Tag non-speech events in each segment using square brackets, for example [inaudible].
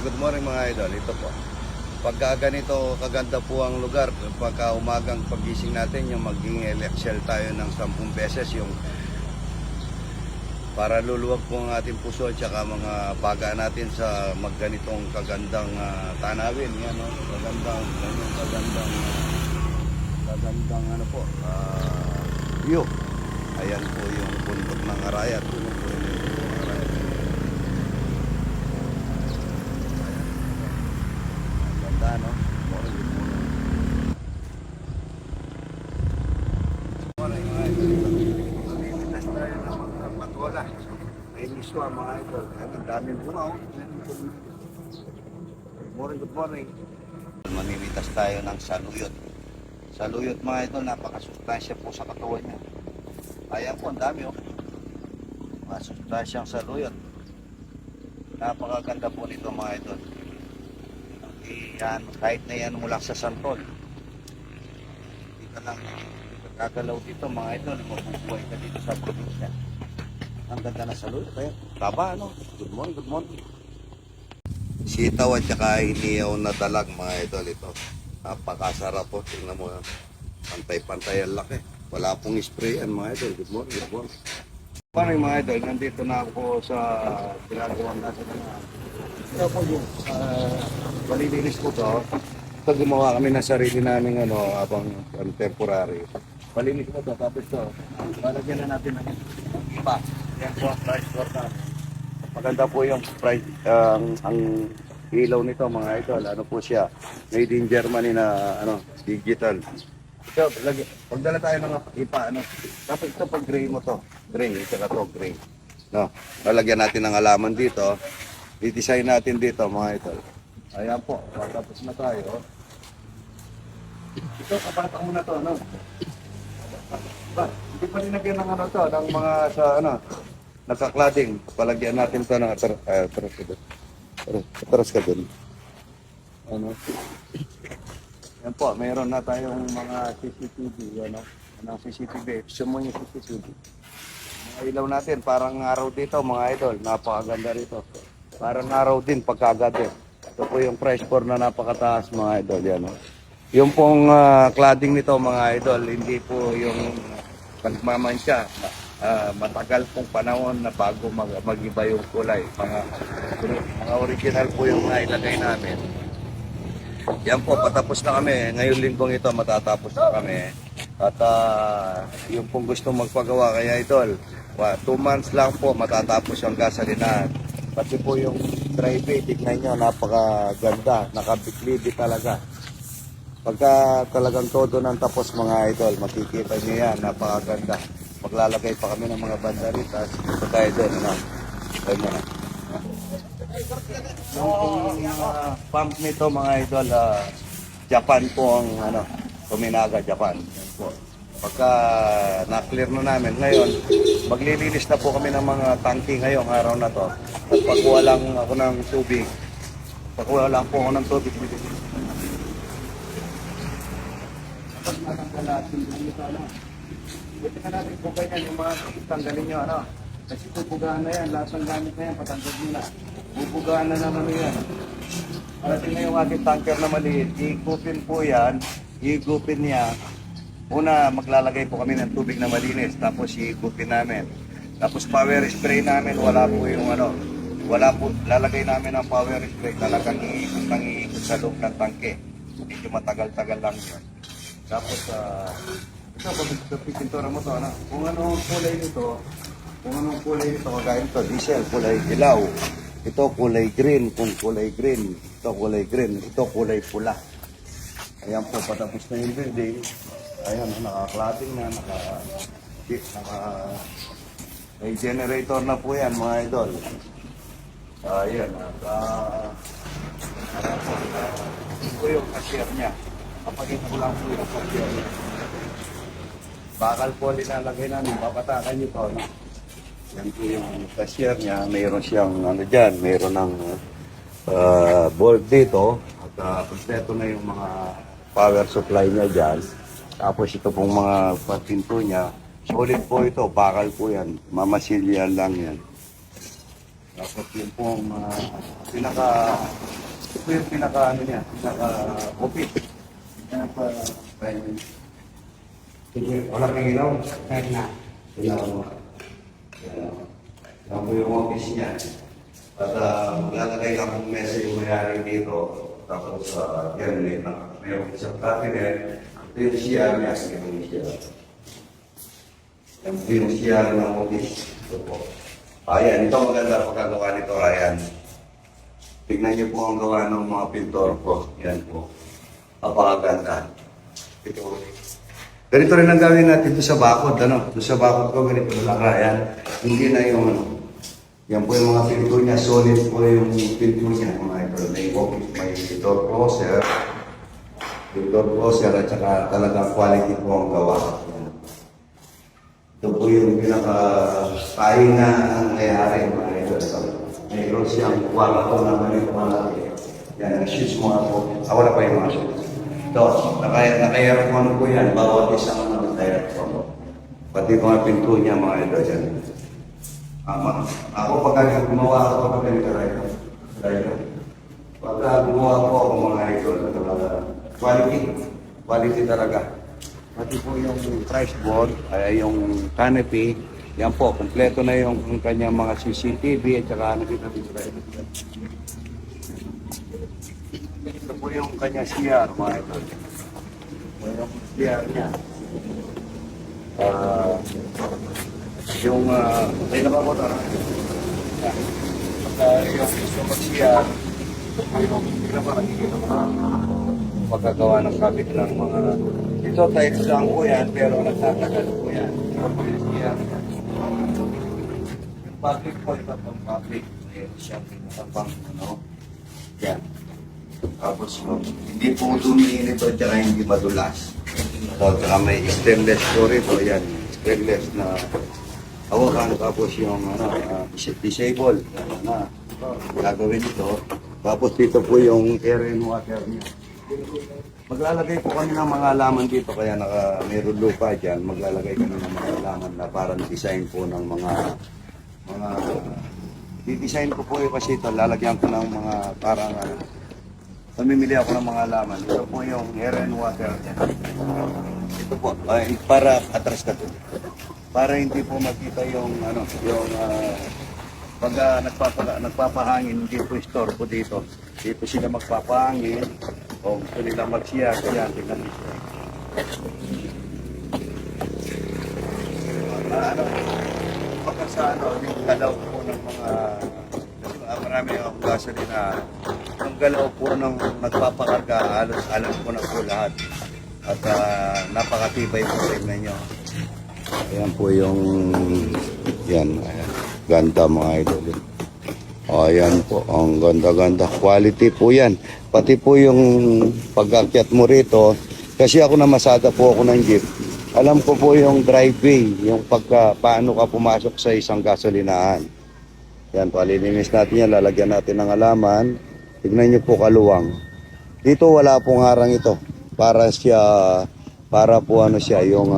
Good morning mga idol, ito po. Pagka ganito kaganda po ang lugar, pagka umagang pagising natin, yung maging excel tayo ng 10 beses, yung para luluwag po ang ating puso at saka mga baga natin sa magganitong kagandang ah, tanawin. Yan, no? Kagandang, kagandang, ah, kagandang ano po, ah, view. Ayan po yung bundok ng Arayat. Yun po yung bundok ng Arayat. Ang Ganda, no? Morning, good morning. Morning, mga idol. Pilipinas tayo ng mga patola. Miswa, mga idol. Ayan, Ang daming oh. Good morning, good morning. Mamimitas tayo ng saluyot. Saluyot, mga idol, napakasustansya po sa katawan niya. Ayan po, ang dami, oh. Masustansyang saluyot. Napakaganda po nito, mga idol. Yan, kahit na yan mula sa santol. Hindi ka lang gagalaw dito mga idol, mabubuhay ka dito sa probinsya. Ganda na salud. Kaya, taba ano? Good morning, good morning. Sitaw at saka iniyaw na dalag mga idol ito. Napakasarap po. Tingnan mo. Pantay-pantay ang laki. Wala pong spray yan mga idol. Good morning, good morning. Paano mga idol? Nandito na ako sa ginagawa natin na ito po yung uh, malilinis po to. Ito gumawa kami ng sarili namin ano, abang contemporary. Malinis po to. Tapos to, malagyan na natin ng iba. Yan po ang price for namin. Maganda po yung price, ang ang ilaw nito mga idol. Ano po siya? Made in Germany na ano, digital. Ito, lagi, pagdala tayo ng ipa, ano. Tapos ito pag gray mo to. Gray, ito na to, gray. No, lalagyan natin ng alaman dito. I-design natin dito mga idol. Ayan po, tapos na tayo. Ito, kapatang mo na to, ano? Ba, hindi pa rin nagyan ng ano to, ng mga sa ano, nakaklading. Palagyan natin to ng atras, uh, atras ka dun. Atras, ka dun. Ano? Yan po, mayroon na tayong mga CCTV, ano? Ano CCTV? Gusto mo yung CCTV? Mga ilaw natin, parang araw dito mga idol. Napakaganda rito. Parang araw din pagkagabi. Ito po yung price for na napakataas mga idol. Yan, oh. Yung pong ah, cladding nito mga idol, hindi po yung pagmamansya. Ah, matagal pong panahon na bago mag magiba yung kulay. Mga, mga original po yung nailagay namin. Yan po, patapos na kami. Ngayon linggong ito, matatapos na kami. At ah, yung pong gusto magpagawa, kaya idol, wa, two months lang po matatapos ang gasolinahan. Pati po yung driveway, tignan nyo, napakaganda, nakabiklidi talaga. Pagka talagang todo ng tapos mga idol, makikita nyo yan, napakaganda. Maglalagay pa kami ng mga banderitas. Ito tayo doon, ano? Tayo mo na. Yung uh, pump nito mga idol, ah, Japan po ang ano, Tominaga, Japan. Po. Pagka na-clear na namin, ngayon, maglilinis na po kami ng mga tangke ngayong araw na to. At pagkuha lang ako ng tubig, pagkuha lang po ako ng tubig, matanggal natin dito, ano. Buti ka natin ganyan yung mga tanggalin nyo, ano. Kasi pupugahan na yan, lahat ng gamit na yan, patanggal nyo na. Pupugahan na naman yan. Parating na yung ating tanker na maliit, iigupin po yan, iigupin niya. Una, maglalagay po kami ng tubig na malinis, tapos iigupin namin. Tapos power spray namin, wala po yung ano, wala po, lalagay namin ang power spray, talagang iikot ng iikot sa loob ng tangke. Medyo matagal-tagal lang yun. Tapos, ah, ito, pag sa pintura mo to, ano, kung ano ang kulay nito, kung anong kulay nito, kagaya nito, diesel, kulay ilaw. Ito kulay green, kung kulay green. Ito kulay green, ito kulay pula. Ayan po, patapos na yung building. Ayan, nakaklating na, naka, naka, may generator na po yan, mga idol. Ayan, naka, ito yung cashier niya. Kapagin ko lang po yung niya. Bakal po linalagay namin, papatakan niyo to, no? Yan po yung cashier niya, mayroon siyang ano dyan, mayroon ng uh, board dito at uh, kompleto na yung mga power supply niya dyan. Tapos ito pong mga patinto niya, solid po ito, bakal po yan, mamasilyan lang yan. Tapos yun pong ah, pinaka, ito yung pinaka ano niya, pinaka opit. Sige, wala kang ilaw. Kahit na. Ilaw mo. Yan po yung office niya. At uh, maglalagay lang ng mesa yung mayari dito. Tapos, uh, yan, may, na, mayroong isang cabinet. Ito yung CR niya. Ito yung CR. Po yung CR ng office. Ito po. Ayan, ito ang maganda pagkagawa nito, Ryan. Tignan niyo po ang gawa ng mga pintor ko. Yan po. Napakaganda. Ito. Ganito rin ang gawin natin doon sa bakod, ano? Doon sa bakod ko, ganito na lang, Ryan. Hindi na yung ano. Yan po yung mga pinto niya, solid po yung pinto niya, mga ito. May, may door closer, yung door closer, at saka talagang quality po ang gawa. Yan. Ito po yung pinaka kain na ang nangyayari mga ito. Mayroon siyang kwarto na ganito malaki. Yan, ang shoes mo ako. Wala pa yung mga shoes. Ito, nakaya, nakaya ko ano po yan. Bawat isang ano, nakaya ko. Pati mga pinto niya mga ito dyan. Ama, ako pagka gumawa ako ng ganito rito. Rito. Pagka gumawa ko ako mga ito, talaga, quality. Quality talaga. Pati po yung price board, ay yung canopy, yan po, kompleto na yung kanyang mga CCTV at saka nakita dito tayo. Ito po yung kanyang CR, mga ito. Yung CR niya. Ah, yung, uh, ay nakakota na. Pagka yung gusto mag-CR, yung pinapakikita mo pagkagawa ng kabit ng mga ito type lang po yan pero nagtatagal po yan yan yung public po ito pang public ayun siya pinatapang ano yan tapos no, hindi po dumiin ito tsaka hindi madulas. So tsaka may stainless po rito yan stainless na hawakan. Tapos yung ano uh, disable ano na gagawin ito. Tapos dito po yung air and water niya. Maglalagay po kami ng mga laman dito kaya naka mayroon lupa diyan. Maglalagay kami ng mga laman na parang design po ng mga mga di-design ko po yung kasi ito lalagyan ko ng mga parang ano, pamimili ako ng mga laman. Ito po yung air and water. Ito po ay para atras ka to. Para hindi po makita yung ano yung uh, pag uh, nagpapa, nagpapahangin, hindi po store po dito. Dito sila magpapahangin. O gusto nila mag-share, kaya tingnan nito. Ah, ano, pagka sa ano, yung galaw po ng mga, marami yung gasolina, yung galaw po ng nagpapakarga, halos alam ko na po lahat. At ah, napakatibay po tingnan nyo. Ayan po yung, yan, ayan. Ganda mga idol. Ayan po, ang ganda-ganda. Quality po yan. Pati po yung pag-akyat mo rito, kasi ako namasada po ako ng jeep. Alam ko po yung driveway, yung pagka, paano ka pumasok sa isang gasolinahan. Yan, palilinis natin yan, lalagyan natin ng alaman. Tignan nyo po kaluwang. Dito wala pong harang ito. Para siya, para po ano siya, yung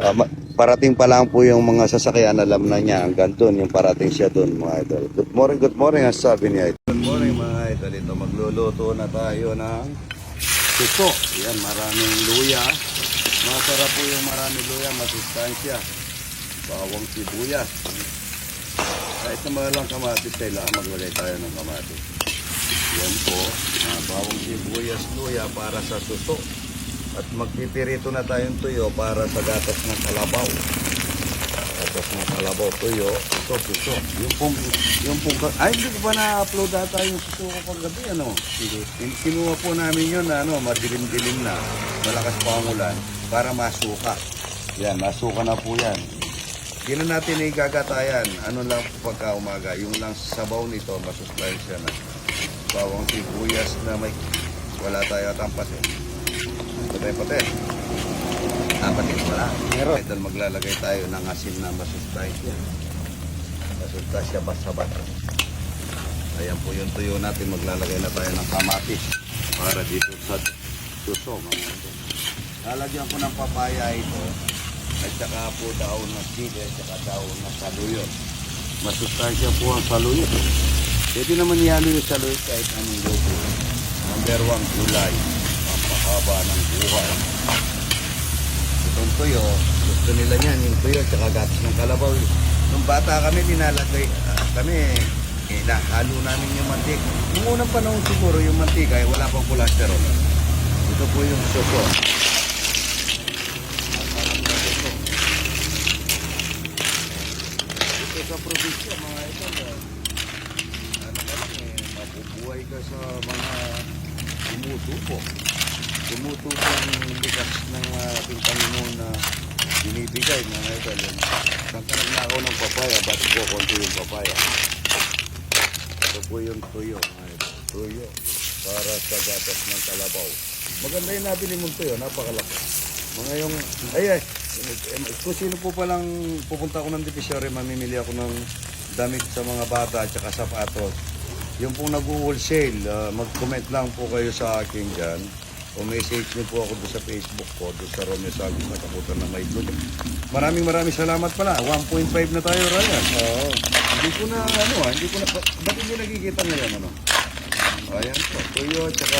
Ah, ma- parating pa lang po yung mga sasakyan, alam na niya hanggang doon, yung parating siya doon mga idol. Good morning, good morning, ang sabi niya. Good morning mga idol, ito magluluto na tayo ng suso. Yan, maraming luya. Masarap po yung maraming luya, masustansya. Bawang sibuyas. Kahit na mga lang kamatis, kailangan magwalay tayo ng kamatis. Yan po, ah, bawang sibuyas, luya para sa suso. At magpipirito na tayong tuyo para sa gatas ng kalabaw. Gatas ng kalabaw, tuyo. Ito, suso. Yung pong, yung pong, ay, hindi ko pa na-upload data yung suso ko paggabi, ano? Sige. Kinuha po namin yun, ano, madilim-dilim na, malakas pa ang ulan, para masuka. Yan, masuka na po yan. Hindi na natin igagatayan. Ano lang pagka umaga, yung lang sabaw nito, masustansya na. Bawang sibuyas na may, wala tayo tampas eh. Patay-patay. Apat ito wala. Meron. Idol, maglalagay tayo ng asin na masustansya. Masustansya basta-basta. Ayan po yung tuyo natin. Maglalagay na tayo ng kamatis para dito sa idol. Lalagyan ko ng papaya ito at saka po daon ng sili at saka daon ng saluyot. Masustansya po ang saluyot. Pwede naman ihalo yung saluyot kahit anong luto. Number one, gulay. Pampahaba ng buhay. Itong tuyo, gusto nila niyan, yung tuyo at gatas ng kalabaw. Nung bata kami, nilalagay, ah, kami, hinahalo namin yung mantika. Nung unang panahon siguro, yung mantika ay wala pang cholesterol. Ito po yung suso. Masarap na suso. Ito sa probinsya, mga ito, ano ka lang eh, mabubuhay ka sa mga tumutupo. Tumutupo ang likas ng ating Panginoon na binibigay, mga ito. Saan ka nagnakaw ng papaya, ba't ko konti yung papaya? Ito po yung tuyo, mga ito. Tuyo para sa gatas ng kalabaw. Maganda yung nabili mong tuyo, napakalaki. Mga yung, ay ay, kung sino po palang pupunta ako ng divisory, mamimili ako ng damit sa mga bata at saka sapatos. Yung pong nag-wholesale, ah, mag-comment lang po kayo sa akin dyan. O message niyo po ako doon sa Facebook ko, doon sa Romeo Sagos na kaputan na may blog. Maraming maraming salamat pala. 1.5 na tayo, Ryan. Oo. Hindi ko na, ano ah, hindi ko na, ba't hindi nakikita ngayon, ano? Ayan po, tuyo, tsaka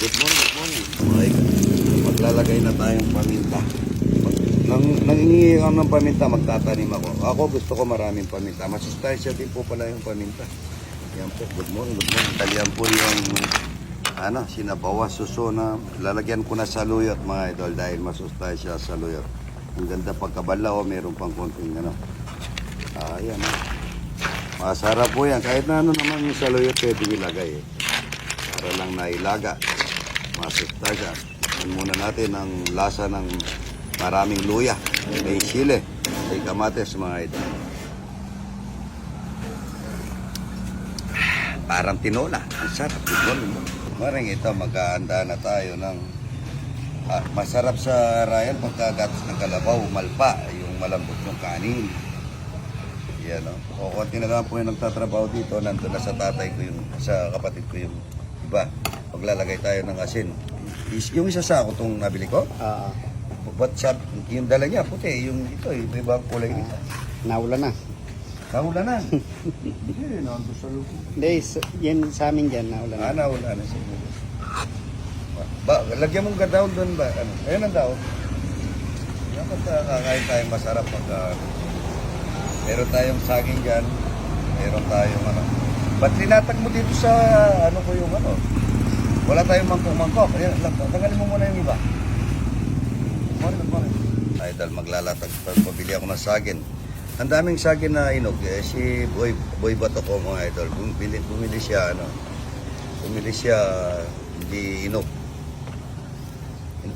good morning, good morning. Okay, maglalagay na tayong paminta. Nang nangingi ako ng paminta, magtatanim ako. Ako gusto ko maraming paminta. Masustansya din po pala yung paminta. Yan po, good morning, good morning. Talian po yung ano, sinabawa suso na lalagyan ko na sa luyot mga idol dahil masustansya sa luyot. Ang ganda pagkabalaw, meron pang konting ano. Ah, yan. ah. Masarap po yan. Kahit na ano naman yung sa luyot, pwede ilagay eh para lang nailaga. Masustansya. Yan muna natin ang lasa ng maraming luya. May sile, may kamates mga ito. Parang tinola. Ang sarap. Maring ito, magkaanda na tayo ng ah, masarap sa Ryan pagkagatos ng kalabaw, malpa, yung malambot yung kanin. Yan o. O konti na lang po yung nagtatrabaho dito, nandun na sa tatay ko yung, sa kapatid ko yung iba. Paglalagay tayo ng asin. Yung isa sa ako itong nabili ko, Ah, Ba't sab yung dala niya, puti, yung ito, may ibang kulay nito. naula na. Naula na. [laughs] Hindi, nandun sa lupo. Hindi, s- yan sa amin dyan, naula na. Ah, naula na siguro. Ba, lagyan mong gadaon doon ba? Ano? Ayun ang daon. Dapat uh, kakain tayong masarap pag uh, meron tayong saging dyan, meron tayong ano. Ba't linatag mo dito sa ano ko yung ano? Wala tayong mangkok-mangkok. Ayan, lang, tanggalin mo muna yung iba. Idol, maglalatag. Pabili ako ng saging. Ang daming saging na inog. Eh, si Boy, Boy Bato ko mga idol. Bumili, bumili siya, ano, bumili siya hindi inog.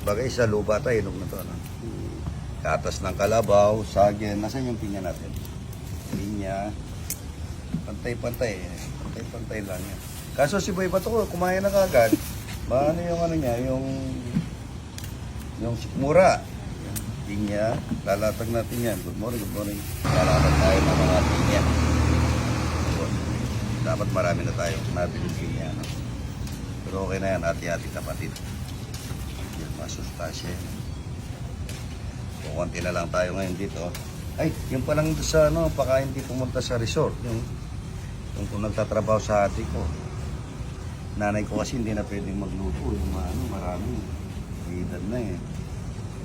Bagay sa lupa tayo, inog na to. Ano? Katas ng kalabaw, saging. Nasaan yung pinya natin? Pinya. Pantay-pantay. eh. Pantay-pantay lang yan. Kaso si Boy Bato ko, kumain na kagad. Maano yung ano niya, yung yung sikmura. Pinya. Lalatag natin yan. Good morning, good morning. Lalatag tayo ng mga pinya. So, dapat marami na tayo nabili pinya. No? Pero okay na yan, ati-ati kapatid. Yung masustansya yan. So, konti na lang tayo ngayon dito. Ay, yung palang sa ano, baka hindi pumunta sa resort. Yung, yung kung nagtatrabaho sa ate ko. Nanay ko kasi hindi na pwedeng magluto. Yung mga ano, marami. May edad na eh.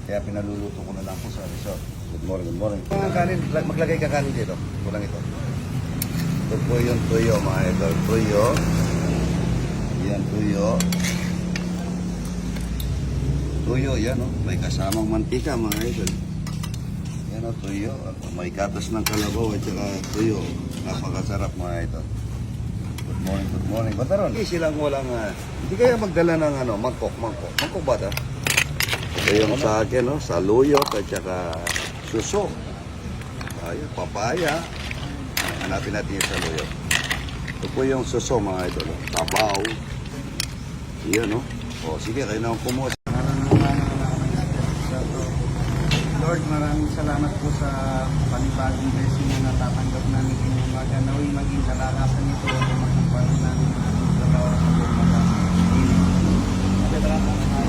Kaya pinaluluto ko na lang po sa resort. Good morning, good morning. Mga kanin, lag- maglagay ka kanin dito. Kulang ito. Ito po yung tuyo, mga idol. Tuyo. Yan, tuyo. Tuyo, yan o. May kasamang mantika, mga idol. Yan o, tuyo. At may gatas ng kalabaw at saka tuyo. Napakasarap, mga idol. Good morning, good morning. Bataron, hindi silang walang, ah, hindi kaya magdala ng ano, mangkok, mangkok. Mangkok ba ito? Ito yung sa akin, no? Saluyot at saka suso. Ayun, papaya. Hanapin natin yung saluyot. Ito po yung suso, mga idol. Tabaw. Yan, no? O, sige, kayo na kumuha. Lord, maraming salamat po sa panibagong blessing na natatanggap namin ngayong umaga. Naway maging kalakasan nito o maging paano namin ang trabaho sa bumaga.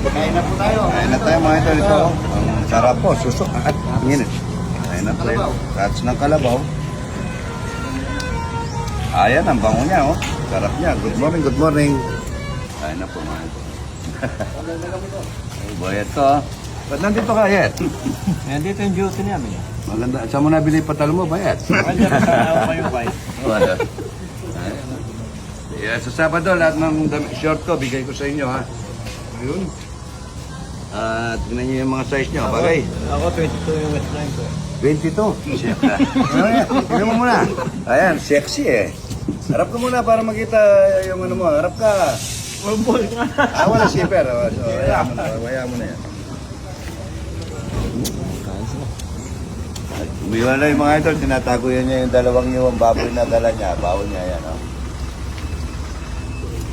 Kain na po tayo. Kain na tayo, mga idol. Ito, ang sarap po, suso. At, ingin. Kain na tayo. Rats ng kalabaw. Ayan, ang bango niya, oh. Sarap niya. Good morning, good morning. Ayan na po, mga [laughs] ito. Ay, ko, oh. Ba't nandito ka, Yet? [laughs] Nandito yung duty namin. Maganda. Saan mo nabili patal mo, Bayet? Kanya sa pa yung bike. Wala. Yeah, sa Sabado, lahat ng short ko, bigay ko sa inyo, ha? Ayun. At tingnan niyo yung mga size niyo, bagay. Ako 22 yung westline ko. 22. Siyempre. Tingnan mo muna. Ayan, sexy eh. Harap ka muna para makita yung ano mo. Harap ka. Mabol ka. Ah, wala zipper. Oh, so, na. Hayaan mo na yan. Umiwan na yung mga ito. Tinatago yan niya yung dalawang yung baboy na dala niya. Bawal niya yan. Oh.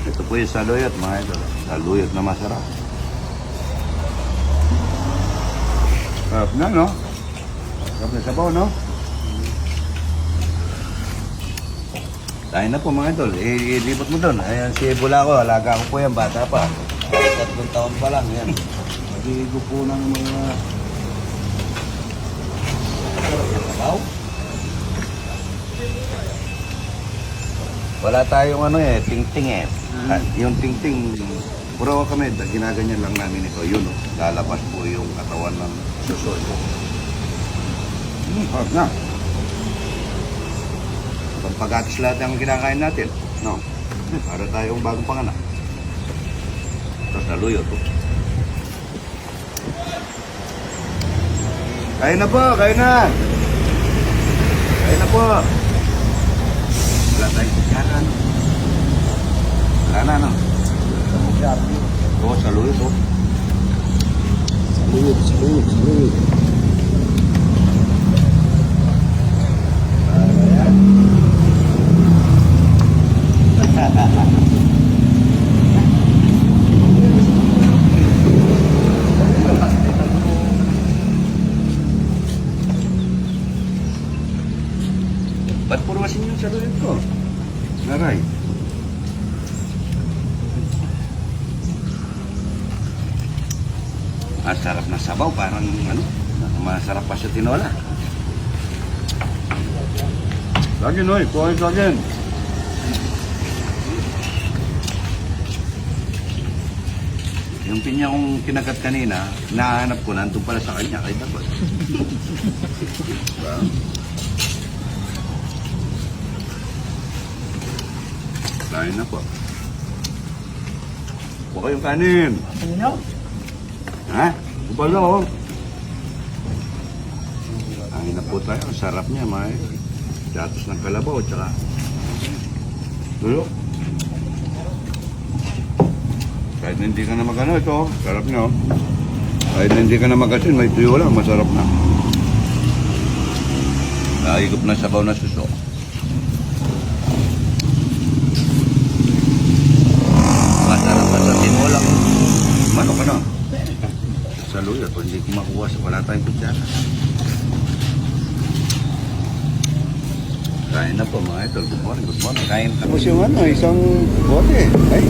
Ito po yung saluyot mga ito. Saluyot na masarap. Sarap na, no? Sarap na sabaw, no? Tayo na po mga idol. Ilibot mo doon. Ayan si Bula ko. Alaga ko po yan. Bata pa. Tatlong taon pa lang. Yan. Magigo po ng mga... Sabaw? Wala tayong ano eh, ting-ting eh. Ah, Yung ting-ting, puro kami, ginaganyan lang namin ito. Yun, oh, lalabas po yung katawan ng susod. Hmm, harap na. Pampagatis lahat ang kinakain natin. No? Hmm, [laughs] Para tayong bagong panganak. Tapos naluyot. Oh. Kain na po, kain na. Kain na po. Wala tayong kutsaran. Wala na, no? Oo, oh. Saluyot, saluyot, saluyot. Ba't puro asin yung saluyot ko? Naray. Ang sarap na sabaw, parang ano, masarap pa sa tinola. Sagin, oy, kuha yung sagin. Yung pinya kong kinagat kanina, nahanap ko, nandun pala sa kanya, kay Dagot. diba? Kain na po. Kuha yung kanin. Ano? Ha? Kupala oh. Na po tayo. Ang sarap niya, may. Datos ng kalabaw, tsaka tuyo. Kahit na hindi ka na magano ito, sarap niya. oh. Kahit na hindi ka na magasin, may tuyo lang, masarap na. Naigop na sabaw na suso. Masarap pa sa tinolang manok ano? Sa luya, kung hindi ko makuha, wala tayong kutsara. Kain na po mga idol. Good morning, good morning. Kain tapos yung ano, isang bote. Ay,